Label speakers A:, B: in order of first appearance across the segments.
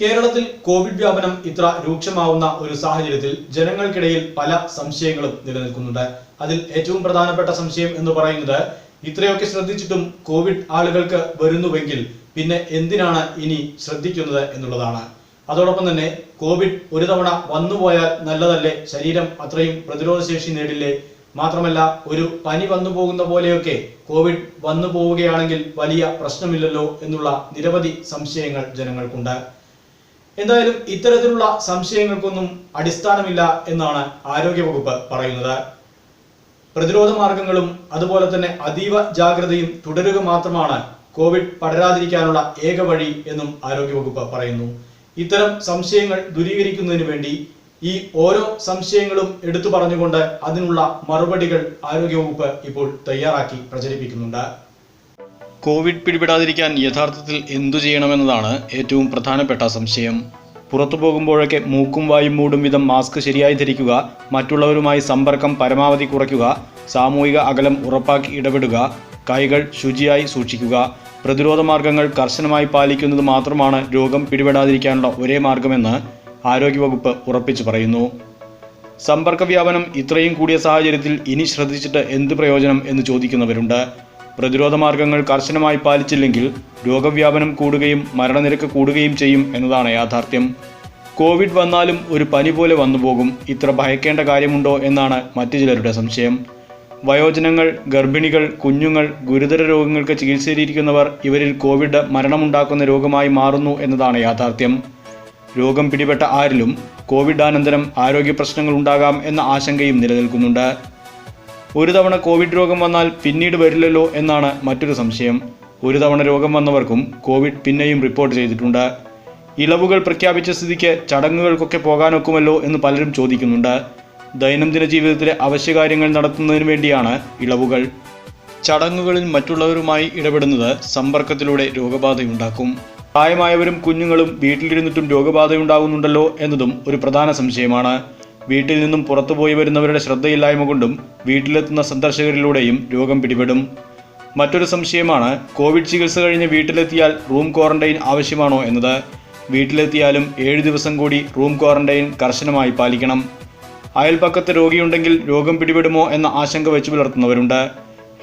A: കേരളത്തിൽ കോവിഡ് വ്യാപനം ഇത്ര രൂക്ഷമാവുന്ന ഒരു സാഹചര്യത്തിൽ ജനങ്ങൾക്കിടയിൽ പല സംശയങ്ങളും നിലനിൽക്കുന്നുണ്ട്. അതിൽ ഏറ്റവും പ്രധാനപ്പെട്ട സംശയം എന്ന് പറയുന്നത് ഇത്രയൊക്കെ ശ്രദ്ധിച്ചിട്ടും കോവിഡ് ആളുകൾക്ക് വരുന്നുവെങ്കിൽ പിന്നെ എന്തിനാണ് ഇനി ശ്രദ്ധിക്കുന്നത് എന്നുള്ളതാണ്. അതോടൊപ്പം തന്നെ കോവിഡ് ഒരു തവണ വന്നുപോയാൽ നല്ലതല്ലേ? ശരീരം അത്രയും പ്രതിരോധശേഷി നേടില്ലേ? മാത്രമല്ല ഒരു പനി വന്നു പോകുന്ന പോലെയൊക്കെ കോവിഡ് വന്നു പോവുകയാണെങ്കിൽ വലിയ പ്രശ്നമില്ലല്ലോ എന്നുള്ള നിരവധി സംശയങ്ങൾ ജനങ്ങൾക്കുണ്ട്. എന്തായാലും ഇത്തരത്തിലുള്ള സംശയങ്ങൾക്കൊന്നും അടിസ്ഥാനമില്ല എന്നാണ് ആരോഗ്യവകുപ്പ് പറയുന്നത്. പ്രതിരോധ മാർഗങ്ങളും അതുപോലെ തന്നെ അതീവ ജാഗ്രതയും തുടരുക മാത്രമാണ് കോവിഡ് പടരാതിരിക്കാനുള്ള ഏക വഴി എന്നും ആരോഗ്യവകുപ്പ് പറയുന്നു. ഇത്തരം സംശയങ്ങൾ ദൂരീകരിക്കുന്നതിന് വേണ്ടി ഈ ഓരോ സംശയങ്ങളും എടുത്തു പറഞ്ഞുകൊണ്ട് അതിനുള്ള മറുപടികൾ ആരോഗ്യവകുപ്പ് ഇപ്പോൾ തയ്യാറാക്കി പ്രചരിപ്പിക്കുന്നുണ്ട്. കോവിഡ് പിടിപെടാതിരിക്കാൻ യഥാർത്ഥത്തിൽ എന്തു ചെയ്യണമെന്നതാണ് ഏറ്റവും പ്രധാനപ്പെട്ട സംശയം. പുറത്തു പോകുമ്പോഴൊക്കെ മൂക്കും വായും മൂടും വിധം മാസ്ക് ശരിയായി ധരിക്കുക മറ്റുള്ളവരുമായി സമ്പർക്കം പരമാവധി കുറയ്ക്കുക സാമൂഹിക അകലം ഉറപ്പാക്കി ഇടപെടുക കൈകൾ ശുചിയായി സൂക്ഷിക്കുക പ്രതിരോധ മാർഗങ്ങൾ കർശനമായി പാലിക്കുന്നത് മാത്രമാണ് രോഗം പിടിപെടാതിരിക്കാനുള്ള ഒരേ മാർഗമെന്ന് ആരോഗ്യവകുപ്പ് ഉറപ്പിച്ചു പറയുന്നു. സമ്പർക്ക വ്യാപനം ഇത്രയും കൂടിയ സാഹചര്യത്തിൽ ഇനി ശ്രദ്ധിച്ചിട്ട് എന്ത് പ്രയോജനം എന്ന് ചോദിക്കുന്നവരുണ്ട്. പ്രതിരോധ മാർഗങ്ങൾ കർശനമായി പാലിച്ചില്ലെങ്കിൽ രോഗവ്യാപനം കൂടുകയും മരണനിരക്ക് കൂടുകയും ചെയ്യും എന്നതാണ് യാഥാർത്ഥ്യം. കോവിഡ് വന്നാലും ഒരു പനി പോലെ വന്നുപോകും ഇത്ര ഭയക്കേണ്ട കാര്യമുണ്ടോ എന്നാണ് മറ്റു ചിലരുടെ സംശയം. വയോജനങ്ങൾ ഗർഭിണികൾ കുഞ്ഞുങ്ങൾ ഗുരുതര രോഗങ്ങൾക്ക് ചികിത്സയിലിരിക്കുന്നവർ ഇവരിൽ കോവിഡ് മരണമുണ്ടാക്കുന്ന രോഗമായി മാറുന്നു എന്നതാണ് യാഥാർത്ഥ്യം. രോഗം പിടിപെട്ട ആരിലും കോവിഡ് അനന്തരം ആരോഗ്യ പ്രശ്നങ്ങൾ ഉണ്ടാകാം എന്ന ആശങ്കയും നിലനിൽക്കുന്നുണ്ട്. ഒരു തവണ കോവിഡ് രോഗം വന്നാൽ പിന്നീട് വരില്ലല്ലോ എന്നാണ് മറ്റൊരു സംശയം. ഒരു തവണ രോഗം വന്നവർക്കും കോവിഡ് പിന്നെയും റിപ്പോർട്ട് ചെയ്തിട്ടുണ്ട്. ഇളവുകൾ പ്രഖ്യാപിച്ച സ്ഥിതിക്ക് ചടങ്ങുകൾക്കൊക്കെ പോകാനൊക്കുമല്ലോ എന്ന് പലരും ചോദിക്കുന്നുണ്ട്. ദൈനംദിന ജീവിതത്തിലെ അവശ്യകാര്യങ്ങൾ നടത്തുന്നതിന് വേണ്ടിയാണ് ഇളവുകൾ. ചടങ്ങുകളിൽ മറ്റുള്ളവരുമായി ഇടപെടുന്നത് സമ്പർക്കത്തിലൂടെ രോഗബാധയുണ്ടാക്കും. പ്രായമായവരും കുഞ്ഞുങ്ങളും വീട്ടിലിരുന്നിട്ടും രോഗബാധയുണ്ടാകുന്നുണ്ടല്ലോ എന്നതും ഒരു പ്രധാന സംശയമാണ്. വീട്ടിൽ നിന്നും പുറത്തുപോയി വരുന്നവരുടെ ശ്രദ്ധയില്ലായ്മ കൊണ്ടും വീട്ടിലെത്തുന്ന സന്ദർശകരിലൂടെയും രോഗം പിടിപെടും. മറ്റൊരു സംശയമാണ് കോവിഡ് ചികിത്സ കഴിഞ്ഞ് വീട്ടിലെത്തിയാൽ റൂം ക്വാറന്റൈൻ ആവശ്യമാണോ എന്നത്. വീട്ടിലെത്തിയാലും ഏഴ് ദിവസം കൂടി റൂം ക്വാറന്റൈൻ കർശനമായി പാലിക്കണം. അയൽപ്പക്കത്ത് രോഗിയുണ്ടെങ്കിൽ രോഗം പിടിപെടുമോ എന്ന ആശങ്ക വെച്ചു പുലർത്തുന്നവരുണ്ട്.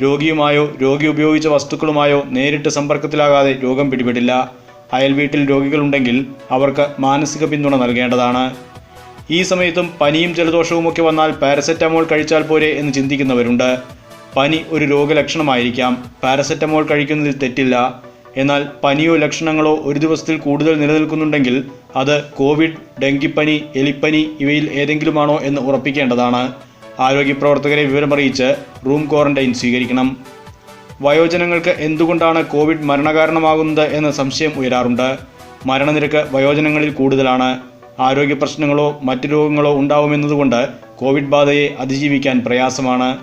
A: രോഗിയുമായോ രോഗി ഉപയോഗിച്ച വസ്തുക്കളുമായോ നേരിട്ട് സമ്പർക്കത്തിലാകാതെ രോഗം പിടിപെടില്ല. അയൽ വീട്ടിൽ രോഗികളുണ്ടെങ്കിൽ അവർക്ക് മാനസിക പിന്തുണ നൽകേണ്ടതാണ്. ഈ സമയത്തും പനിയും ജലദോഷവും ഒക്കെ വന്നാൽ പാരസെറ്റമോൾ കഴിച്ചാൽ പോരെ എന്ന് ചിന്തിക്കുന്നവരുണ്ട്. പനി ഒരു രോഗലക്ഷണമായിരിക്കാം. പാരസെറ്റമോൾ കഴിക്കുന്നതിൽ തെറ്റില്ല. എന്നാൽ പനിയോ ലക്ഷണങ്ങളോ ഒരു ദിവസത്തിൽ കൂടുതൽ നിലനിൽക്കുന്നുണ്ടെങ്കിൽ അത് കോവിഡ് ഡെങ്കിപ്പനി എലിപ്പനി ഇവയിൽ ഏതെങ്കിലുമാണോ എന്ന് ഉറപ്പിക്കേണ്ടതാണ്. ആരോഗ്യ പ്രവർത്തകരെ വിവരമറിയിച്ച് റൂം ക്വാറന്റൈൻ സ്വീകരിക്കണം. വയോജനങ്ങൾക്ക് എന്തുകൊണ്ടാണ് കോവിഡ് മരണകാരണമാകുന്നത് എന്ന സംശയം ഉയരാറുണ്ട്. മരണനിരക്ക് വയോജനങ്ങളിൽ കൂടുതലാണ്. ആരോഗ്യ പ്രശ്നങ്ങളോ മറ്റു രോഗങ്ങളോ ഉണ്ടാവുമെന്നതുകൊണ്ട് കോവിഡ് ബാധയെ അതിജീവിക്കാൻ പ്രയാസമാണ്.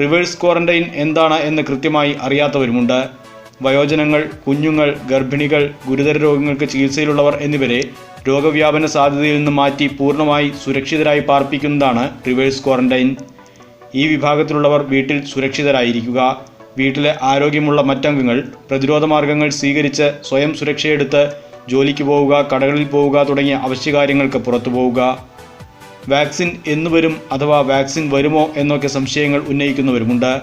A: റിവേഴ്സ് ക്വാറന്റൈൻ എന്താണ് എന്ന് കൃത്യമായി അറിയാത്തവരുമുണ്ട്. വയോജനങ്ങൾ കുഞ്ഞുങ്ങൾ ഗർഭിണികൾ ഗുരുതര രോഗങ്ങൾക്ക് ചികിത്സയിലുള്ളവർ എന്നിവരെ രോഗവ്യാപന സാധ്യതയിൽ നിന്ന് മാറ്റി പൂർണമായി സുരക്ഷിതരായി പാർപ്പിക്കുന്നതാണ് റിവേഴ്സ് ക്വാറന്റൈൻ. ഈ വിഭാഗത്തിലുള്ളവർ വീട്ടിൽ സുരക്ഷിതരായിരിക്കുക. വീട്ടിലെ ആരോഗ്യമുള്ള മറ്റംഗങ്ങൾ പ്രതിരോധ മാർഗങ്ങൾ സ്വീകരിച്ച് സ്വയം സുരക്ഷയെടുത്ത് ജോലിക്ക് പോവുക കടകളിൽ പോവുക തുടങ്ങിയ അവശ്യകാര്യങ്ങൾക്ക് പുറത്തു പോവുക. വാക്സിൻ എന്നുവരും അഥവാ വാക്സിൻ വരുമോ എന്നൊക്കെ സംശയങ്ങൾ ഉന്നയിക്കുന്നവരുമുണ്ട്.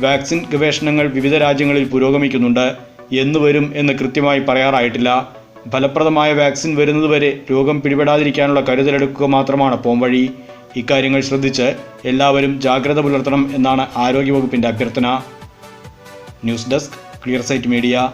A: വാക്സിൻ ഗവേഷണങ്ങൾ വിവിധ രാജ്യങ്ങളിൽ പുരോഗമിക്കുന്നുണ്ട്. എന്നു വരും എന്ന് കൃത്യമായി പറയാറായിട്ടില്ല. ഫലപ്രദമായ വാക്സിൻ വരുന്നതുവരെ രോഗം പിടിപെടാതിരിക്കാനുള്ള കരുതലെടുക്കുക മാത്രമാണ് പോംവഴി ഇക്കാര്യങ്ങൾ ശ്രദ്ധിച്ച് എല്ലാവരും ജാഗ്രത പുലർത്തണം എന്നാണ് ആരോഗ്യവകുപ്പിന്റെ അഭ്യർത്ഥന. News desk Clear Sight Media.